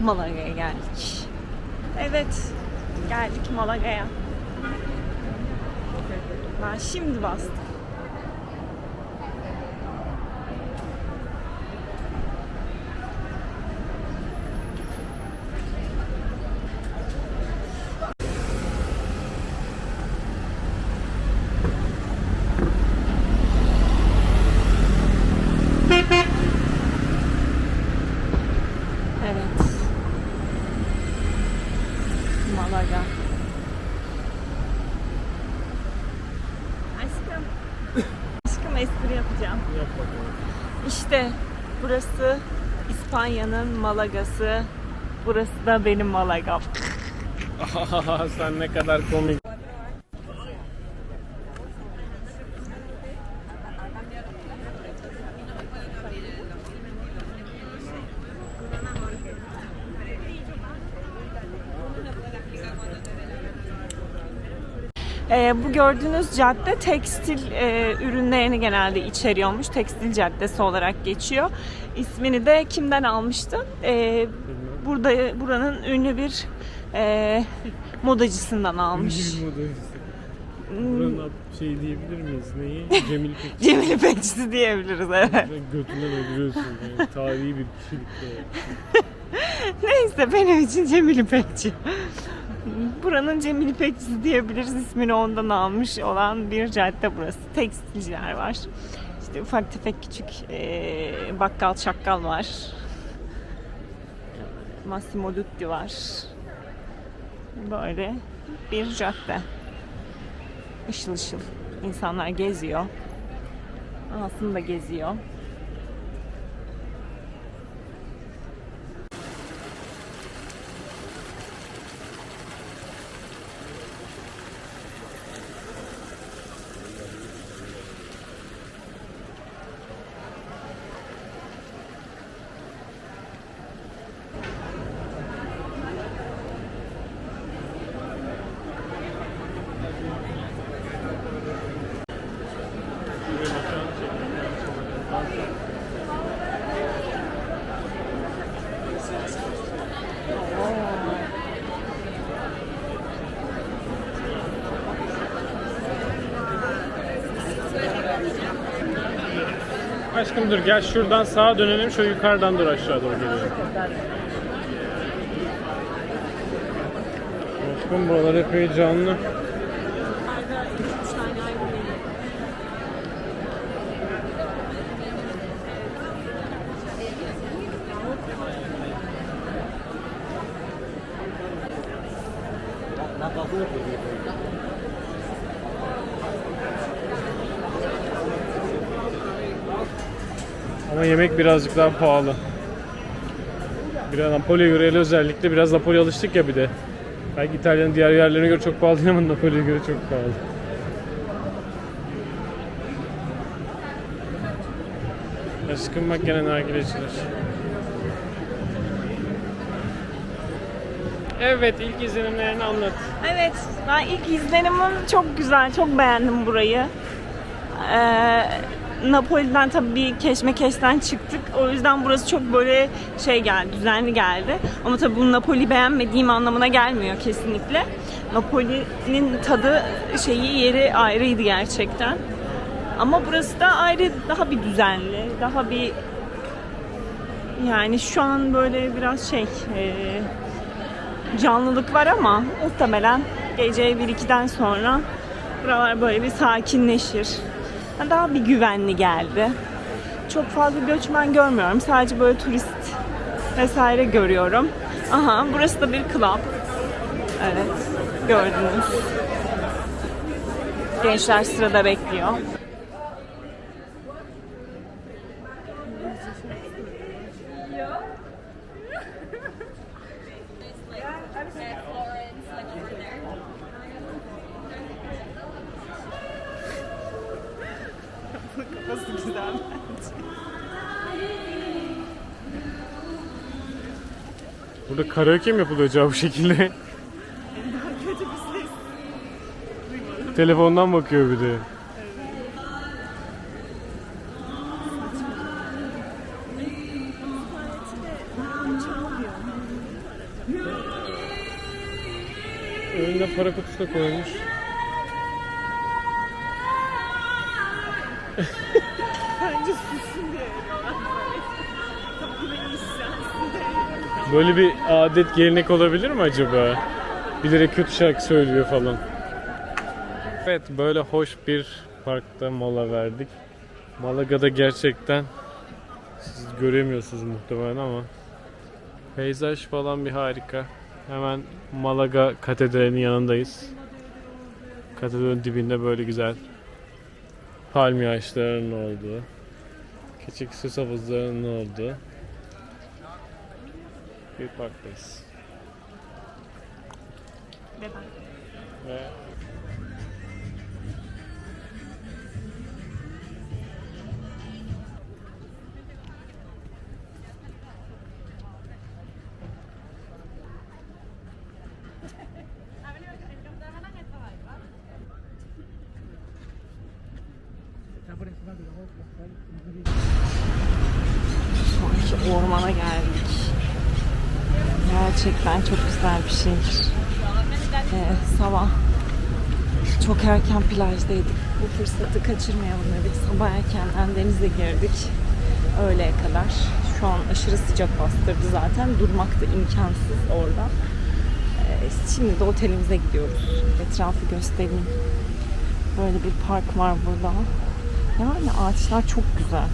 Malaga'ya geldik. Evet, geldik Malaga'ya. Ben şimdi bastım. Yapacağım. Yap. İşte burası İspanya'nın Malagası. Burası da benim Malagam. Sen ne kadar komik. Ee, bu gördüğünüz cadde tekstil e, ürünlerini genelde içeriyormuş. Tekstil caddesi olarak geçiyor. İsmini de kimden almıştı? Ee, burada buranın ünlü bir e, modacısından almış. Bir modacısı. Buranın ad- şey diyebilir miyiz? Neyi? Cemil Pek. Cemil İpekçisi diyebiliriz evet. Götünden öldürüyorsun. Yani tarihi bir kişilik. Neyse benim için Cemil İpekçi. Buranın Cemil İpekçisi diyebiliriz. ismini ondan almış olan bir cadde burası. Tekstilciler var. İşte ufak tefek küçük eee, bakkal çakkal var. Massimo Dutti var. Böyle bir cadde. Işıl ışıl. İnsanlar geziyor. Aslında geziyor. Aşkım dur gel şuradan sağa dönelim. Şu yukarıdan dur aşağı doğru geliyor. Aşkım buralar hep heyecanlı. Ama yemek birazcık daha pahalı. Biraz Napoli'ye göre özellikle biraz Napoli'ye alıştık ya bir de. Belki İtalya'nın diğer yerlerine göre çok pahalı ama Napoli'ye göre çok pahalı. Aşkım bak gene nargileciler. Evet ilk izlenimlerini anlat. Evet, ben ilk izlenimim çok güzel, çok beğendim burayı. Ee, Napoli'den tabii bir keşmekeşten çıktık. O yüzden burası çok böyle şey geldi, düzenli geldi. Ama tabii bu Napoli beğenmediğim anlamına gelmiyor kesinlikle. Napoli'nin tadı, şeyi, yeri ayrıydı gerçekten. Ama burası da ayrı, daha bir düzenli, daha bir yani şu an böyle biraz şey, e, canlılık var ama muhtemelen gece 1-2'den sonra buralar böyle bir sakinleşir. Daha bir güvenli geldi. Çok fazla göçmen görmüyorum. Sadece böyle turist vesaire görüyorum. Aha burası da bir club. Evet gördünüz. Gençler sırada bekliyor. Burada karaoke mi yapılıyor acaba bu şekilde? Telefondan bakıyor bir de. önünde para kutusu da koymuş. Bence sussun diye. Kapıda işlensin diye. Böyle bir adet gelenek olabilir mi acaba? Bilerek kötü şarkı söylüyor falan. Evet böyle hoş bir parkta mola verdik. Malaga'da gerçekten siz göremiyorsunuz muhtemelen ama peyzaj falan bir harika. Hemen Malaga Katedrali'nin yanındayız. Katedralin dibinde böyle güzel palmiye ağaçlarının olduğu, küçük süs havuzlarının olduğu parktayız. Ve ben. Ve Gerçekten çok güzel bir şehir. Ee, sabah çok erken plajdaydık. Bu fırsatı kaçırmayalım dedik. Sabah erkenden denize girdik. Öğleye kadar. Şu an aşırı sıcak bastırdı zaten. Durmak da imkansız orada. Ee, şimdi de otelimize gidiyoruz. Etrafı göstereyim. Böyle bir park var burada. Yani ağaçlar çok güzel.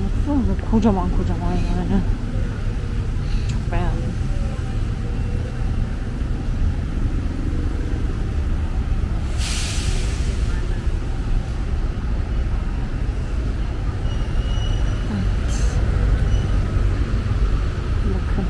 Baksanıza kocaman kocaman yani. Çok beğendim. Evet. Bakın.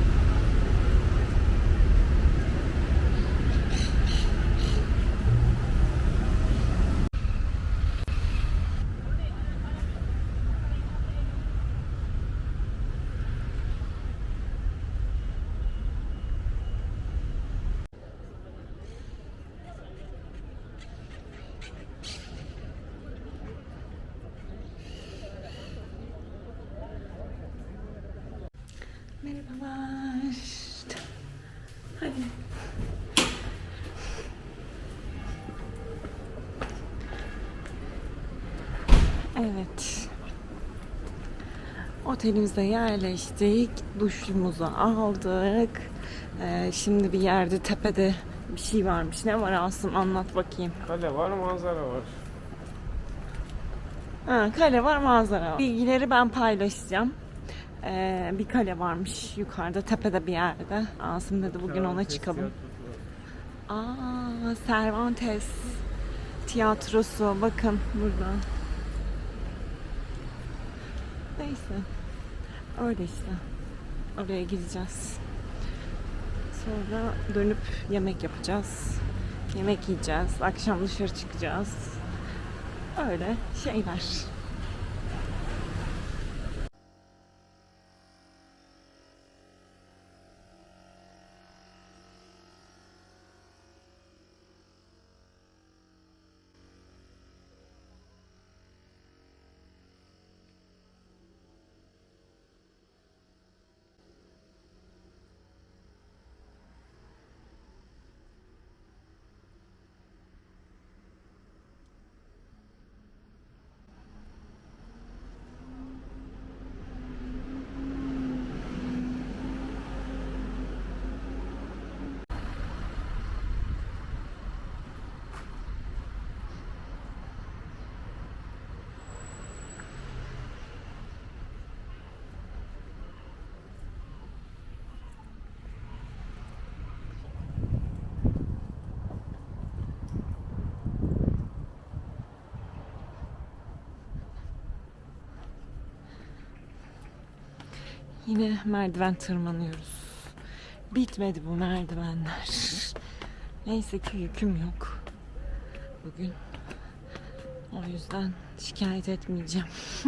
Merhabalar. Hadi. Evet. Otelimize yerleştik. Duşumuzu aldık. Ee, şimdi bir yerde tepede bir şey varmış. Ne var Asım anlat bakayım. kale var, manzara var. Ha, kale var manzara var. Bilgileri ben paylaşacağım. Ee, bir kale varmış yukarıda tepede bir yerde. Asım dedi bugün ona çıkalım. Aa, Cervantes tiyatrosu bakın burada. Neyse. Öyle işte. Oraya gideceğiz. Sonra dönüp yemek yapacağız. Yemek yiyeceğiz. Akşam dışarı çıkacağız. Öyle şeyler. Yine merdiven tırmanıyoruz. Bitmedi bu merdivenler. Neyse ki yüküm yok. Bugün. O yüzden şikayet etmeyeceğim.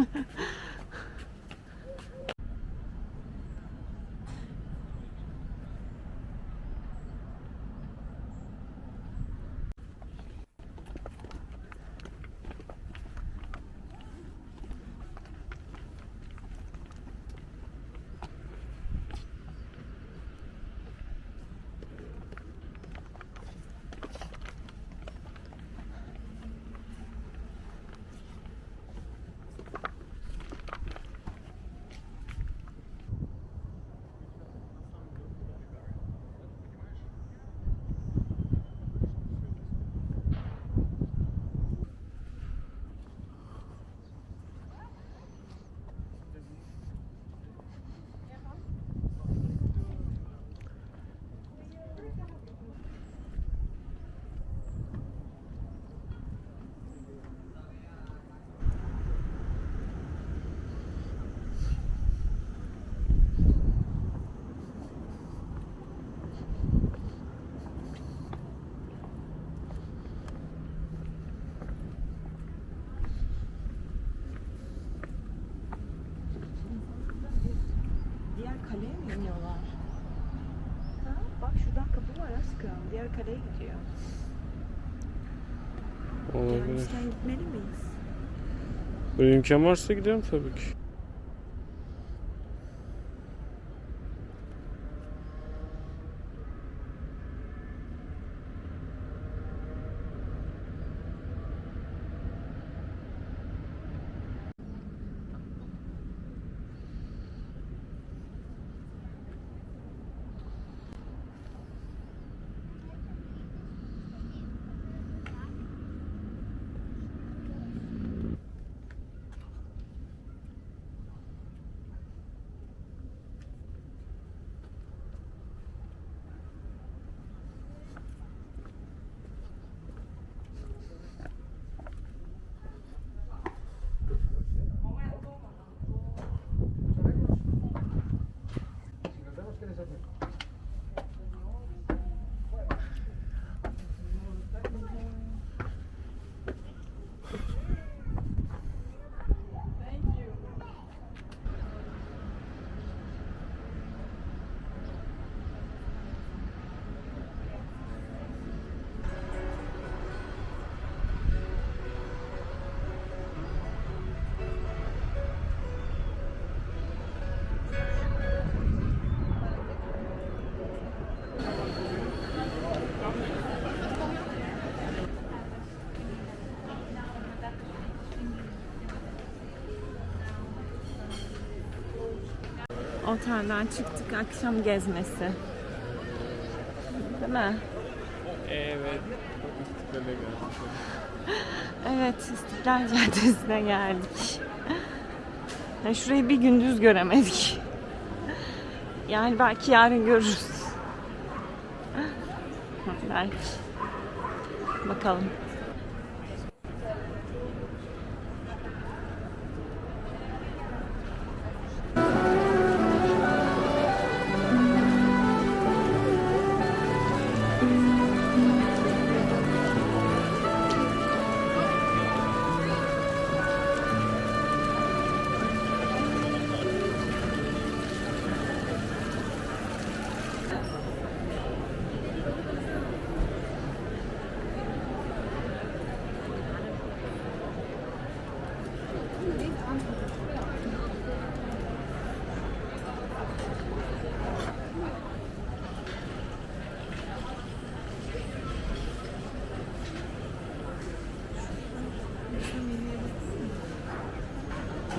Yarıkare'ye gidiyor. Olabilir. Gelmişken gitmeli miyiz? Böyle imkan varsa gidelim tabii ki. Otelden çıktık akşam gezmesi. Değil mi? Evet. İstiklale geldik. Evet, İstiklal Caddesi'ne geldik. Ya şurayı bir gündüz göremedik. Yani belki yarın görürüz. Belki. Bakalım.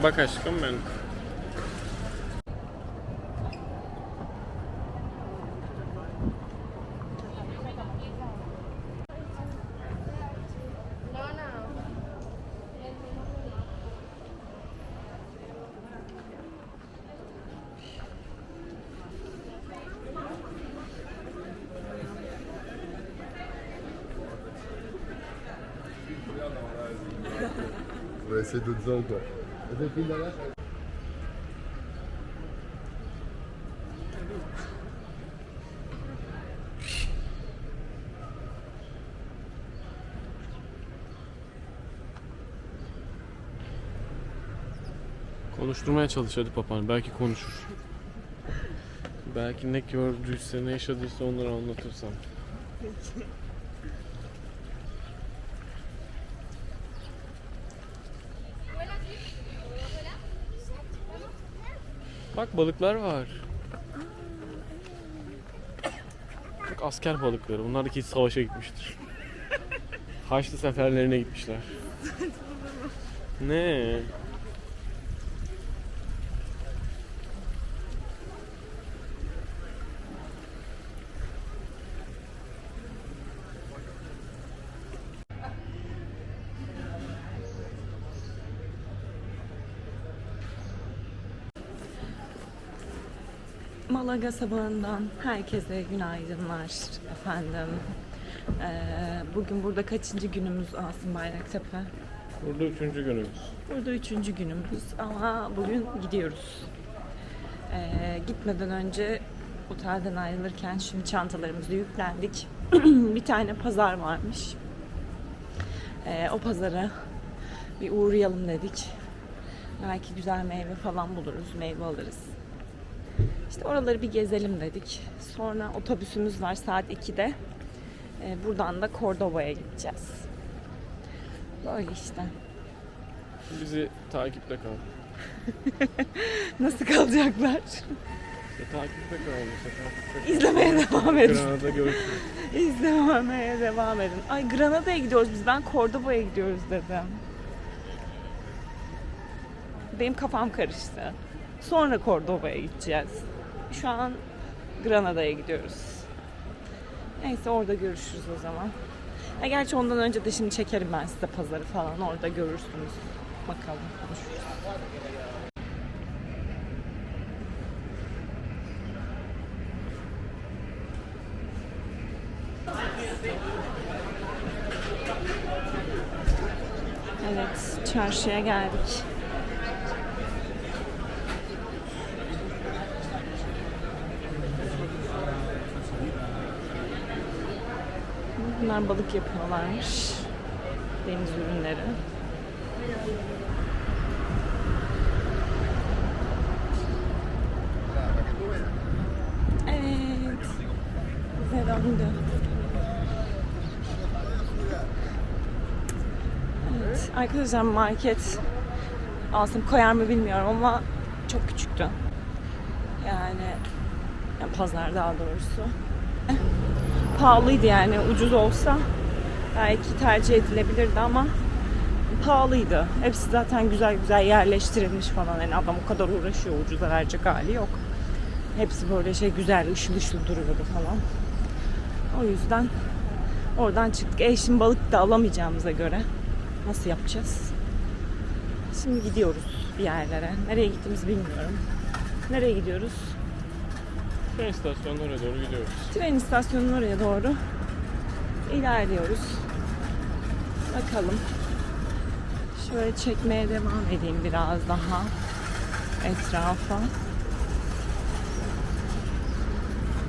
Bak aşkım ben. On va essayer d'autres zones Konuşturmaya çalış hadi papan. Belki konuşur. Belki ne gördüyse, ne yaşadıysa onları anlatırsan. Bak balıklar var. Bak asker balıkları. Bunlar da kesin savaşa gitmiştir. Haçlı seferlerine gitmişler. ne? Malaga sabahından herkese günaydınlar efendim. Ee, bugün burada kaçıncı günümüz Asım Bayraktepe? Burada üçüncü günümüz. Burada üçüncü günümüz ama bugün gidiyoruz. Ee, gitmeden önce otelden ayrılırken şimdi çantalarımızı yüklendik. bir tane pazar varmış. Ee, o pazara bir uğrayalım dedik. Belki güzel meyve falan buluruz, meyve alırız. İşte oraları bir gezelim dedik. Sonra otobüsümüz var saat 2'de. Ee, buradan da Cordoba'ya gideceğiz. Böyle işte. Bizi takipte kal. Nasıl kalacaklar? E, takipte kal. işte, takipte kal. İzlemeye devam edin. Granada görüşürüz. İzlemeye devam edin. Ay Granada'ya gidiyoruz biz. Ben Cordoba'ya gidiyoruz dedim. Benim kafam karıştı. Sonra Cordoba'ya gideceğiz. Şu an Granada'ya gidiyoruz. Neyse orada görüşürüz o zaman. Ha, gerçi ondan önce de şimdi çekerim ben size pazarı falan. Orada görürsünüz. Bakalım konuşuruz. Evet, çarşıya geldik. Bunlar balık yapıyorlarmış. Deniz ürünleri. Evet. Döndü. Evet, arkadaşlar market alsam koyar mı bilmiyorum ama çok küçüktü. Yani, yani pazar daha doğrusu. Pahalıydı yani ucuz olsa belki tercih edilebilirdi ama pahalıydı. Hepsi zaten güzel güzel yerleştirilmiş falan. Yani adam o kadar uğraşıyor ucuza verecek hali yok. Hepsi böyle şey güzel ışıl ışıl duruyordu falan. O yüzden oradan çıktık. E şimdi balık da alamayacağımıza göre Nasıl yapacağız? Şimdi gidiyoruz bir yerlere. Nereye gittiğimizi bilmiyorum. Nereye gidiyoruz? Tren istasyonuna oraya doğru gidiyoruz. Tren istasyonunun oraya doğru ilerliyoruz. Bakalım. Şöyle çekmeye devam edeyim biraz daha etrafa.